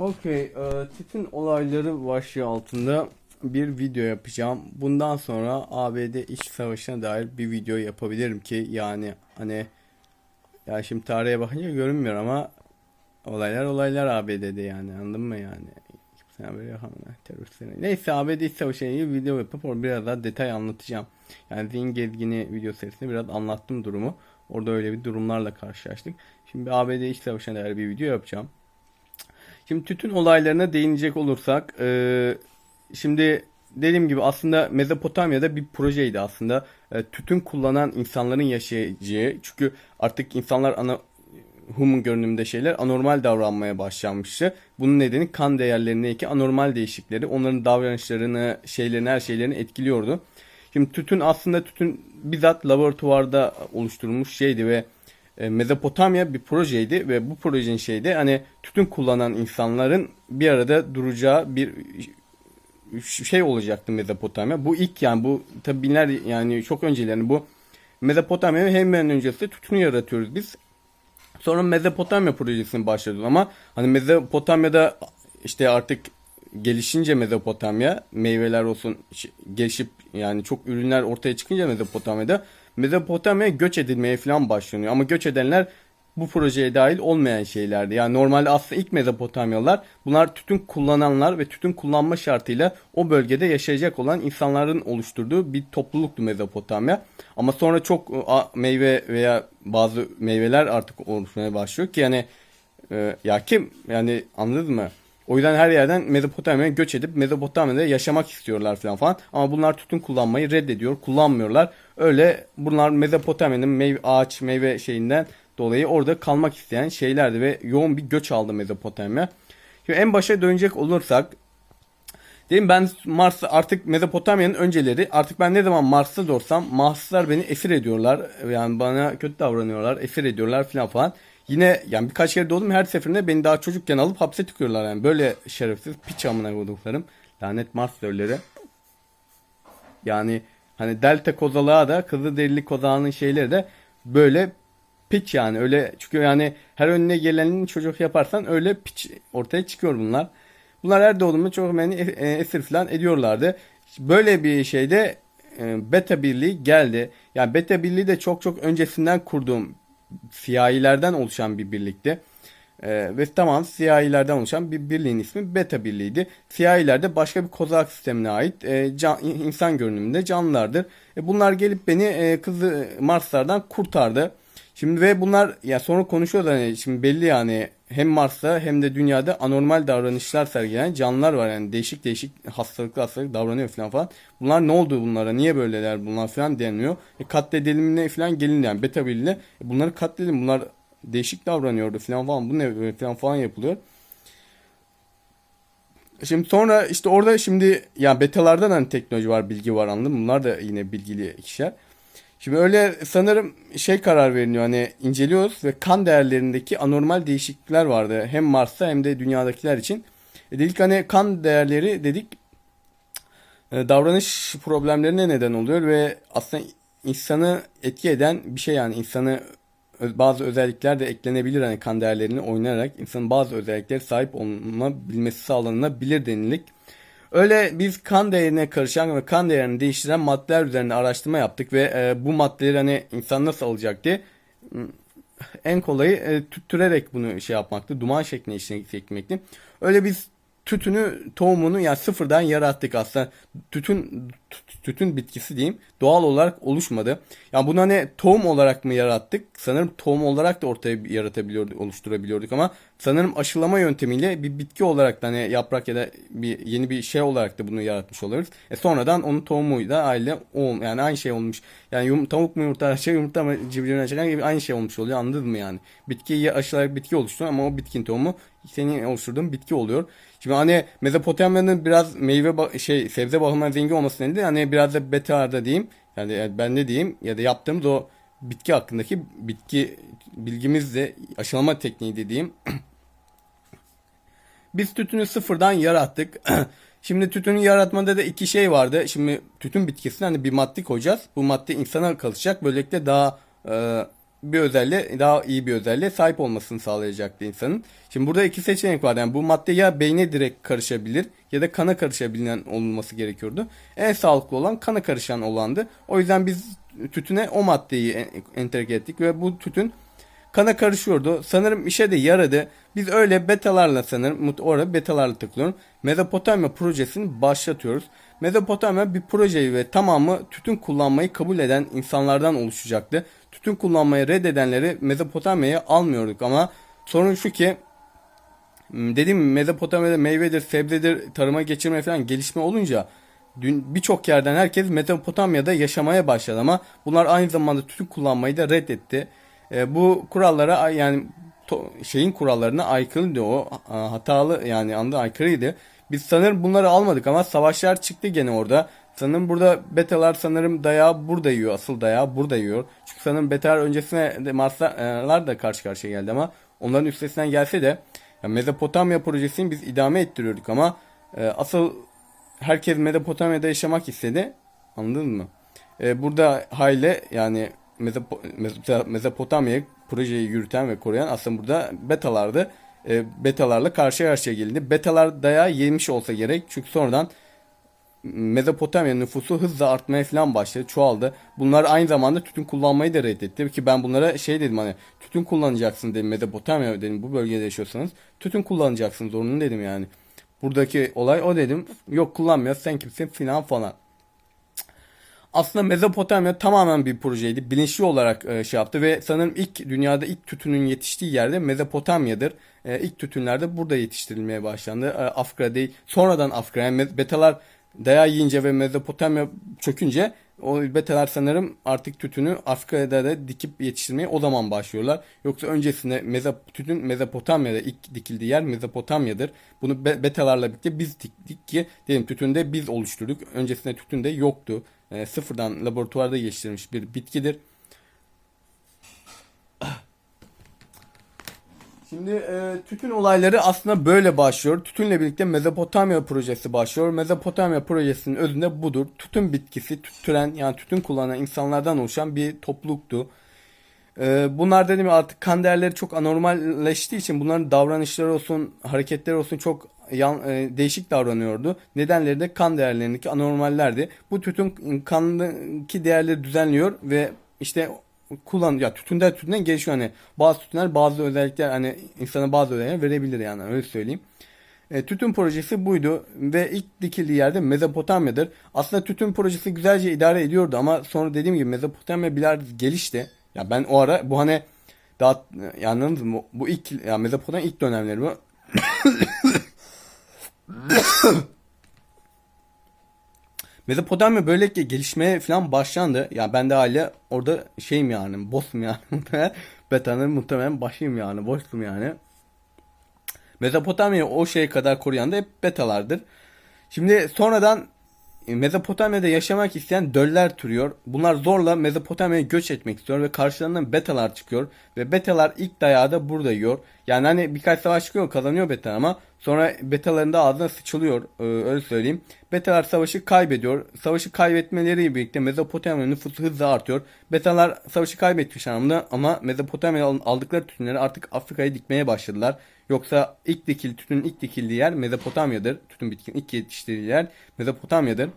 Okey, e, tütün olayları başlığı altında bir video yapacağım. Bundan sonra ABD iç savaşına dair bir video yapabilirim ki yani hani ya şimdi tarihe bakınca görünmüyor ama olaylar olaylar ABD'de yani anladın mı yani? Kimse haberi. Neyse ABD iç savaşına ilgili video yapıp orada biraz daha detay anlatacağım. Yani zihin gezgini video serisinde biraz anlattım durumu. Orada öyle bir durumlarla karşılaştık. Şimdi ABD iç savaşına dair bir video yapacağım. Şimdi tütün olaylarına değinecek olursak, e, şimdi dediğim gibi aslında Mezopotamya'da bir projeydi aslında. E, tütün kullanan insanların yaşayacağı. Çünkü artık insanlar ana human görünümde şeyler anormal davranmaya başlanmıştı. Bunun nedeni kan değerlerindeki anormal değişikleri onların davranışlarını, şeylerini, her şeylerini etkiliyordu. Şimdi tütün aslında tütün bizzat laboratuvarda oluşturulmuş şeydi ve Mezopotamya bir projeydi ve bu projenin şeyde hani tütün kullanan insanların bir arada duracağı bir şey olacaktı Mezopotamya. Bu ilk yani bu tabi binler yani çok öncelerinde bu Mezopotamya hemen öncesi tütünü yaratıyoruz biz. Sonra Mezopotamya projesini başladı ama hani Mezopotamya'da işte artık gelişince Mezopotamya meyveler olsun gelişip yani çok ürünler ortaya çıkınca Mezopotamya'da Mezopotamya'ya göç edilmeye falan başlanıyor. Ama göç edenler bu projeye dahil olmayan şeylerdi. Yani normalde aslında ilk Mezopotamyalılar bunlar tütün kullananlar ve tütün kullanma şartıyla o bölgede yaşayacak olan insanların oluşturduğu bir topluluktu Mezopotamya. Ama sonra çok e, meyve veya bazı meyveler artık oluşmaya başlıyor ki yani e, ya kim yani anladınız mı? O yüzden her yerden Mezopotamya'ya göç edip Mezopotamya'da yaşamak istiyorlar falan falan. Ama bunlar tütün kullanmayı reddediyor, kullanmıyorlar. Öyle bunlar Mezopotamya'nın meyve, ağaç, meyve şeyinden dolayı orada kalmak isteyen şeylerdi ve yoğun bir göç aldı Mezopotamya. Şimdi en başa dönecek olursak Dedim ben Mars artık Mezopotamya'nın önceleri artık ben ne zaman Mars'ta doğsam Marslılar beni esir ediyorlar. Yani bana kötü davranıyorlar, esir ediyorlar falan falan. Yine yani birkaç kere doğdum her seferinde beni daha çocukken alıp hapse tıkıyorlar yani. Böyle şerefsiz piç amına koyduklarım. Lanet Mars devleri. Yani hani delta kozalağı da kızılderili kozağının şeyleri de böyle piç yani öyle çünkü yani her önüne gelenin çocuk yaparsan öyle piç ortaya çıkıyor bunlar. Bunlar her doğduğunda çok beni e- esir falan ediyorlardı. Böyle bir şeyde e, Beta Birliği geldi. Yani Beta Birliği de çok çok öncesinden kurduğum siyahilerden oluşan bir birlikti. E, ve tamam siyahilerden oluşan bir birliğin ismi Beta Birliği'ydi. Siyahiler de başka bir kozak sistemine ait e, can- insan görünümünde canlılardır. E, bunlar gelip beni e, kızı Marslardan kurtardı. Şimdi ve bunlar ya sonra konuşuyorlar hani şimdi belli yani hem Mars'ta hem de dünyada anormal davranışlar sergileyen canlılar var yani değişik değişik hastalıklı hastalık davranıyor falan falan. Bunlar ne oldu bunlara niye böyleler bunlar falan deniliyor. E, katledelimine falan gelin yani beta birliğine e, bunları katledelim bunlar değişik davranıyordu falan falan bu ne böyle falan falan yapılıyor. Şimdi sonra işte orada şimdi ya betalardan hani teknoloji var bilgi var anladın mı? Bunlar da yine bilgili kişiler. Şimdi öyle sanırım şey karar veriliyor hani inceliyoruz ve kan değerlerindeki anormal değişiklikler vardı. Hem Mars'ta hem de dünyadakiler için. E dedik hani kan değerleri dedik e, davranış problemlerine neden oluyor ve aslında insanı etki eden bir şey yani insanı bazı özellikler de eklenebilir hani kan değerlerini oynayarak insanın bazı özelliklere sahip olabilmesi sağlanabilir denilik. Öyle biz kan değerine karışan ve kan değerini değiştiren maddeler üzerine araştırma yaptık ve e, bu maddeleri hani insan nasıl alacak diye m, en kolayı e, tüttürerek bunu şey yapmaktı. Duman şeklinde işine çekmekti. Öyle biz tütünü tohumunu yani sıfırdan yarattık aslında. Tütün tü- tütün bitkisi diyeyim doğal olarak oluşmadı. Yani bunu hani tohum olarak mı yarattık? Sanırım tohum olarak da ortaya yaratabiliyorduk, oluşturabiliyorduk ama sanırım aşılama yöntemiyle bir bitki olarak da hani yaprak ya da bir yeni bir şey olarak da bunu yaratmış oluruz. E sonradan onun tohumuyla aile o yani aynı şey olmuş. Yani yum, tavuk mu yumurta şey yumurta mı civcivine çıkan gibi aynı şey olmuş oluyor anladın mı yani? Bitkiyi aşılayarak bitki oluşturuyor ama o bitkinin tohumu senin oluşturduğun bitki oluyor. Şimdi hani Mezopotamya'nın biraz meyve şey sebze bakımından zengin olması nedeni hani biraz da betarda diyeyim. Yani, ben ne diyeyim ya da yaptığımız o bitki hakkındaki bitki bilgimizle aşılama tekniği dediğim biz tütünü sıfırdan yarattık. Şimdi tütünü yaratmada da iki şey vardı. Şimdi tütün bitkisine hani bir madde koyacağız. Bu madde insana kalacak. Böylelikle daha e, bir özelliğe daha iyi bir özelliğe sahip olmasını sağlayacaktı insanın. Şimdi burada iki seçenek var. Yani bu madde ya beyne direkt karışabilir ya da kana karışabilen olması gerekiyordu. En sağlıklı olan kana karışan olandı. O yüzden biz tütüne o maddeyi en- entegre ettik ve bu tütün kana karışıyordu. Sanırım işe de yaradı. Biz öyle betalarla sanırım orada betalarla tıklıyorum. Mezopotamya projesini başlatıyoruz. Mezopotamya bir projeyi ve tamamı tütün kullanmayı kabul eden insanlardan oluşacaktı. Tütün kullanmayı reddedenleri Mezopotamya'ya almıyorduk ama sorun şu ki dediğim Mezopotamya'da meyvedir, sebzedir, tarıma geçirme falan gelişme olunca dün birçok yerden herkes Mezopotamya'da yaşamaya başladı ama bunlar aynı zamanda tütün kullanmayı da reddetti. E, bu kurallara yani to- şeyin kurallarına aykırıydı o hatalı yani anda aykırıydı. Biz sanırım bunları almadık ama savaşlar çıktı gene orada. Sanırım burada betalar sanırım dayağı burada yiyor. Asıl dayağı burada yiyor. Çünkü sanırım betalar öncesine de Marslar da karşı karşıya geldi ama onların üstesinden gelse de ya Mezopotamya projesini biz idame ettiriyorduk ama e, asıl herkes Mezopotamya'da yaşamak istedi. Anladın mı? E, burada Hayle yani Mezopo- Mezo- Mezopotamya projeyi yürüten ve koruyan aslında burada betalardı. E, betalarla karşı karşıya gelindi. Betalar dayağı yemiş olsa gerek. Çünkü sonradan Mezopotamya nüfusu hızla artmaya falan başladı. Çoğaldı. Bunlar aynı zamanda tütün kullanmayı da reddetti. Ki ben bunlara şey dedim hani tütün kullanacaksın dedim Mezopotamya dedim bu bölgede yaşıyorsanız. Tütün kullanacaksın zorunlu dedim yani. Buradaki olay o dedim. Yok kullanmıyor sen kimsin filan falan. Aslında Mezopotamya tamamen bir projeydi. Bilinçli olarak e, şey yaptı ve sanırım ilk dünyada ilk tütünün yetiştiği yerde Mezopotamya'dır. E, ilk tütünler de burada yetiştirilmeye başlandı. E, Afra değil. Sonradan Afra. Yani betalar dayağı yiyince ve Mezopotamya çökünce o betalar sanırım artık tütünü Afrika'da da dikip yetiştirmeye o zaman başlıyorlar. Yoksa öncesinde Mezop tütün Mezopotamya'da ilk dikildiği yer Mezopotamya'dır. Bunu be- betalarla birlikte biz diktik ki diyelim tütünde biz oluşturduk. Öncesinde tütünde yoktu. E, sıfırdan laboratuvarda geliştirilmiş bir bitkidir. Şimdi e, tütün olayları aslında böyle başlıyor. Tütünle birlikte Mezopotamya projesi başlıyor. Mezopotamya projesinin özünde budur. Tütün bitkisi, tüttüren yani tütün kullanan insanlardan oluşan bir topluluktu. E, bunlar dedim ya artık kan değerleri çok anormalleştiği için bunların davranışları olsun, hareketleri olsun çok yan, e, değişik davranıyordu. Nedenleri de kan değerlerindeki anormallerdi. Bu tütün kandaki değerleri düzenliyor ve işte kullan ya tütünden tütünden gelişiyor hani bazı tütünler bazı özellikler hani insana bazı özellikler verebilir yani öyle söyleyeyim. E, tütün projesi buydu ve ilk dikildiği yerde Mezopotamya'dır. Aslında tütün projesi güzelce idare ediyordu ama sonra dediğim gibi Mezopotamya biraz gelişti. Ya ben o ara bu hani daha anladınız mı? Bu ilk ya Mezopotamya ilk dönemleri bu. Mezopotamya böylelikle gelişmeye falan başlandı. Ya ben de hala orada şeyim yani boss'um yani. Beta'nın muhtemelen başıyım yani boss'um yani. Mezopotamya'yı o şeye kadar koruyan da hep betalardır. Şimdi sonradan e, Mezopotamya'da yaşamak isteyen döller türüyor. Bunlar zorla Mezopotamya'ya göç etmek istiyor ve karşılarından betalar çıkıyor. Ve betalar ilk dayağı da burada yiyor. Yani hani birkaç savaş çıkıyor kazanıyor beta ama sonra betaların da ağzına sıçılıyor ee, öyle söyleyeyim. Betalar savaşı kaybediyor. Savaşı kaybetmeleriyle birlikte Mezopotamya nüfusu hızla artıyor. Betalar savaşı kaybetmiş anlamda ama Mezopotamya'dan aldıkları tütünleri artık Afrika'ya dikmeye başladılar. Yoksa ilk dikil tütünün ilk dikildiği yer Mezopotamya'dır. Tütün bitkinin ilk yetiştirildiği yer Mezopotamya'dır.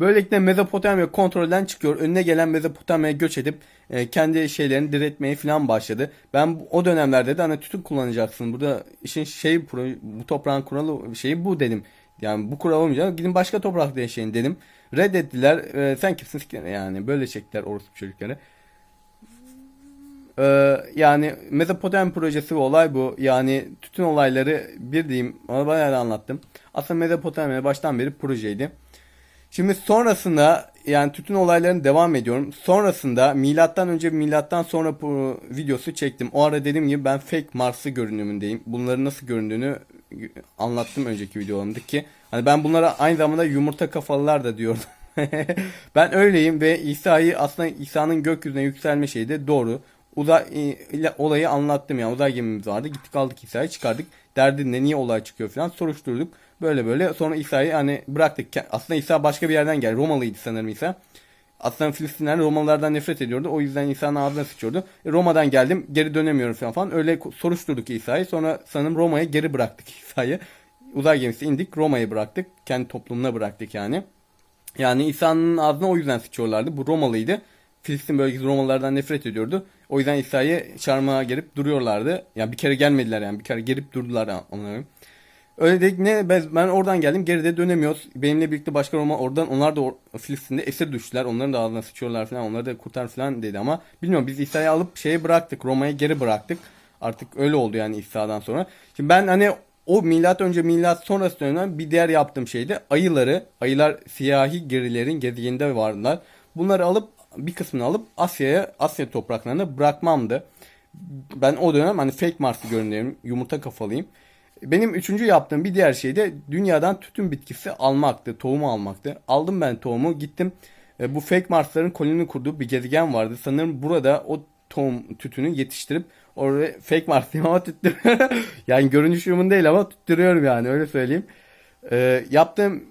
Böylelikle Mezopotamya kontrolden çıkıyor. Önüne gelen Mezopotamya'ya göç edip e, kendi şeylerini diretmeye falan başladı. Ben o dönemlerde de hani tütün kullanacaksın. Burada işin şey bu toprağın kuralı şeyi bu dedim. Yani bu kural olmayacak. Gidin başka toprakta yaşayın dedim. Reddettiler. E, sen kimsin yani böyle çektiler orospu çocukları. Ee, yani Mezopotamya projesi ve olay bu. Yani tütün olayları bir diyeyim ona bayağı da anlattım. Aslında Mezopotamya baştan beri projeydi. Şimdi sonrasında yani tütün olaylarını devam ediyorum. Sonrasında milattan önce milattan sonra bu videosu çektim. O ara dediğim gibi ben fake Mars'ı görünümündeyim. Bunların nasıl göründüğünü anlattım önceki videolarımda ki hani ben bunlara aynı zamanda yumurta kafalılar da diyordum. ben öyleyim ve İsa'yı aslında İsa'nın gökyüzüne yükselme şeyi de doğru. Uzay e, ile- olayı anlattım yani uzay gemimiz vardı. Gittik aldık İsa'yı çıkardık. Derdi ne niye olay çıkıyor falan soruşturduk. Böyle böyle sonra İsa'yı hani bıraktık. Aslında İsa başka bir yerden geldi. Romalıydı sanırım İsa. aslında Filistinler Romalılardan nefret ediyordu. O yüzden İsa'nın ağzına sıçıyordu. E, Roma'dan geldim geri dönemiyorum falan falan. Öyle soruşturduk İsa'yı. Sonra sanırım Roma'ya geri bıraktık İsa'yı. Uzay gemisi indik Roma'yı bıraktık. Kendi toplumuna bıraktık yani. Yani İsa'nın ağzına o yüzden sıçıyorlardı. Bu Romalıydı. Filistin bölgesi Romalılardan nefret ediyordu. O yüzden İsa'yı çarmıha gerip duruyorlardı. Yani bir kere gelmediler yani. Bir kere gerip durdular onları. Öyle dedik ne ben, ben oradan geldim geride dönemiyoruz. Benimle birlikte başka Roma oradan onlar da Filistin'de esir düştüler. Onların da ağzına sıçıyorlar falan. Onları da kurtar falan dedi ama bilmiyorum biz İsa'yı alıp şeye bıraktık. Roma'ya geri bıraktık. Artık öyle oldu yani İsa'dan sonra. Şimdi ben hani o milat önce milat sonrası dönemden bir diğer yaptığım şeydi ayıları. Ayılar siyahi gerilerin gezegeninde vardılar. Bunları alıp bir kısmını alıp Asya'ya Asya topraklarına bırakmamdı. Ben o dönem hani fake Mars'ı görünüyorum. Yumurta kafalıyım. Benim üçüncü yaptığım bir diğer şey de dünyadan tütün bitkisi almaktı. Tohumu almaktı. Aldım ben tohumu gittim. E, bu fake Mars'ların koloni kurduğu bir gezegen vardı. Sanırım burada o tohum tütünü yetiştirip oraya fake Mars diyeyim ama tüttürüyorum. yani görünüşümün değil ama tüttürüyorum yani öyle söyleyeyim. E, yaptığım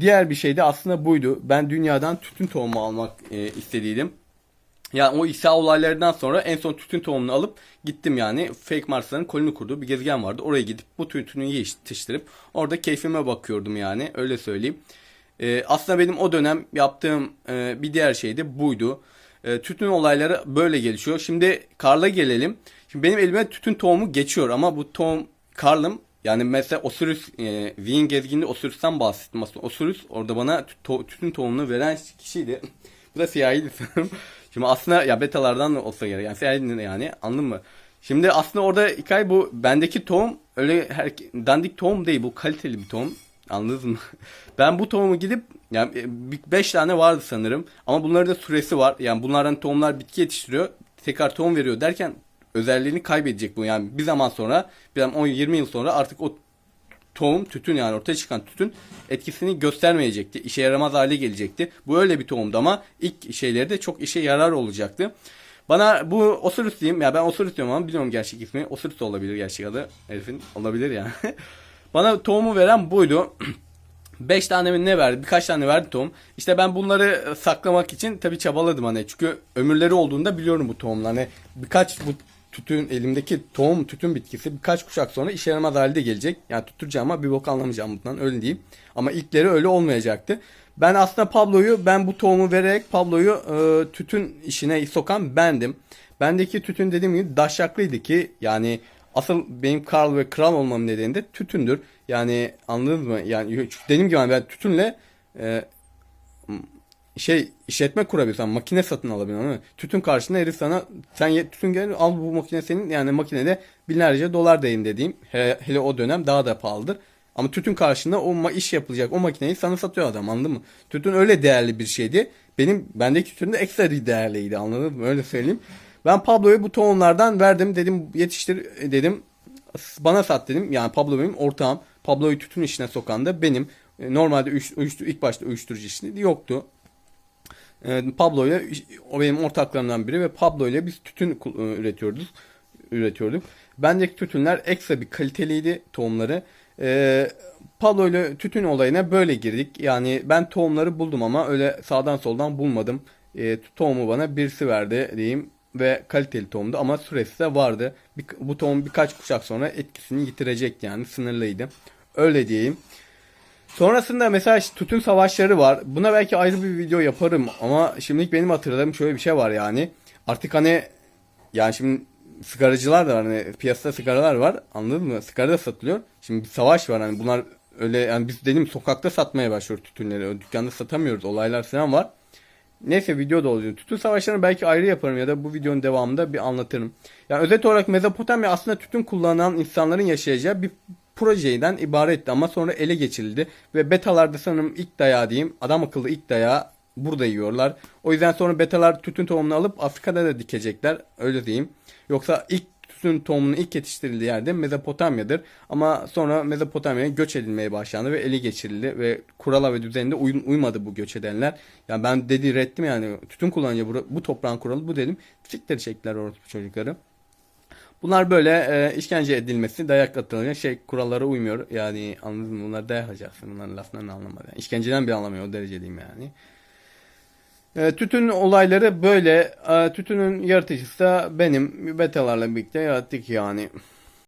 diğer bir şey de aslında buydu. Ben dünyadan tütün tohumu almak e, istediydim. Yani o İsa olaylarından sonra en son tütün tohumunu alıp gittim yani. Fake Mars'ların koloni kurduğu bir gezegen vardı. Oraya gidip bu tütünü yetiştirip orada keyfime bakıyordum yani. Öyle söyleyeyim. Ee, aslında benim o dönem yaptığım e, bir diğer şey de buydu. E, tütün olayları böyle gelişiyor. Şimdi Karl'a gelelim. Şimdi benim elime tütün tohumu geçiyor ama bu tohum Karl'ım yani mesela Osiris, e, Wien gezgininde Osiris'ten bahsettim aslında. Osiris orada bana tütün tohumunu veren kişiydi. Bu da siyahiydi sanırım. Şimdi aslında ya betalardan da olsa gerek. Yani siyahi yani anladın mı? Şimdi aslında orada hikaye bu. Bendeki tohum öyle her, dandik tohum değil. Bu kaliteli bir tohum. Anladınız mı? Ben bu tohumu gidip yani 5 tane vardı sanırım. Ama bunların da süresi var. Yani bunlardan tohumlar bitki yetiştiriyor. Tekrar tohum veriyor derken özelliğini kaybedecek bu. Yani bir zaman sonra bir zaman 10-20 yıl sonra artık o tohum tütün yani ortaya çıkan tütün etkisini göstermeyecekti. İşe yaramaz hale gelecekti. Bu öyle bir tohumdu ama ilk şeyleri de çok işe yarar olacaktı. Bana bu Osiris diyeyim. Ya ben Osiris diyorum ama bilmiyorum gerçek ismi. Osiris olabilir gerçek adı. Herifin olabilir yani. Bana tohumu veren buydu. 5 tane mi ne verdi? Birkaç tane verdi tohum. İşte ben bunları saklamak için tabii çabaladım hani. Çünkü ömürleri olduğunda biliyorum bu tohumlar. Hani birkaç bu tütün elimdeki tohum tütün bitkisi birkaç kuşak sonra işe yaramaz halde gelecek. Yani tutturacağım ama bir bok anlamayacağım bundan öyle diyeyim. Ama ilkleri öyle olmayacaktı. Ben aslında Pablo'yu ben bu tohumu vererek Pablo'yu e, tütün işine sokan bendim. Bendeki tütün dediğim gibi daşyaklıydı ki yani asıl benim Karl ve kral olmam nedeni de tütündür. Yani anladınız mı? Yani dediğim gibi ben tütünle e, şey işletme kurabilirsen makine satın alabilirsin ama tütün karşında herif sana sen ye- tütün gel al bu makine senin yani makinede binlerce dolar değin dediğim hele, hele o dönem daha da pahalıdır. Ama tütün karşında o iş yapılacak o makineyi sana satıyor adam anladın mı? Tütün öyle değerli bir şeydi. Benim bendeki tütün de ekstra değerliydi anladın mı? Öyle söyleyeyim. Ben Pablo'ya bu tohumlardan verdim dedim yetiştir dedim bana sat dedim. Yani Pablo benim ortağım. Pablo'yu tütün işine sokan da benim. E, Normalde uyuş, uyuştur, ilk başta uyuşturucu işinde yoktu. E, Pablo ile o benim ortaklarımdan biri ve Pablo ile biz tütün e, üretiyorduk. Üretiyorduk. Bendeki tütünler ekstra bir kaliteliydi tohumları. E, Pablo ile tütün olayına böyle girdik. Yani ben tohumları buldum ama öyle sağdan soldan bulmadım. E, tohumu bana birisi verdi diyeyim ve kaliteli tohumdu ama süresi de vardı. Bir, bu tohum birkaç kuşak sonra etkisini yitirecek yani sınırlıydı. Öyle diyeyim. Sonrasında mesela işte tütün savaşları var. Buna belki ayrı bir video yaparım ama şimdilik benim hatırladığım şöyle bir şey var yani. Artık hani yani şimdi sigaracılar da var hani piyasada sigaralar var anladın mı? Sigara da satılıyor. Şimdi bir savaş var hani bunlar öyle yani biz dedim sokakta satmaya başlıyoruz tütünleri. Öyle Dükkanda satamıyoruz. Olaylar falan var. Neyse video da oluyor. Tütün savaşlarını belki ayrı yaparım ya da bu videonun devamında bir anlatırım. Yani özet olarak Mezopotamya aslında tütün kullanan insanların yaşayacağı bir projeden ibaretti ama sonra ele geçirildi ve betalarda sanırım ilk dayağı diyeyim adam akıllı ilk dayağı burada yiyorlar. O yüzden sonra betalar tütün tohumunu alıp Afrika'da da dikecekler öyle diyeyim. Yoksa ilk tütün tohumunun ilk yetiştirildiği yerde Mezopotamya'dır. Ama sonra Mezopotamya'ya göç edilmeye başlandı ve ele geçirildi ve kurala ve düzeninde uy- uymadı bu göç edenler. Yani ben dedi rettim yani tütün kullanınca bu, bu toprağın kuralı bu dedim. Siktir çektiler orospu çocukları. Bunlar böyle e, işkence edilmesi, dayak atılınca şey kurallara uymuyor. Yani anladın mı? Bunlar dayak alacaksın. Bunların laflarını anlamadı. Yani işkenceden bir anlamıyor o derece diyeyim yani. E, tütün olayları böyle. E, tütünün yaratıcısı da benim. Betalarla birlikte yarattık yani.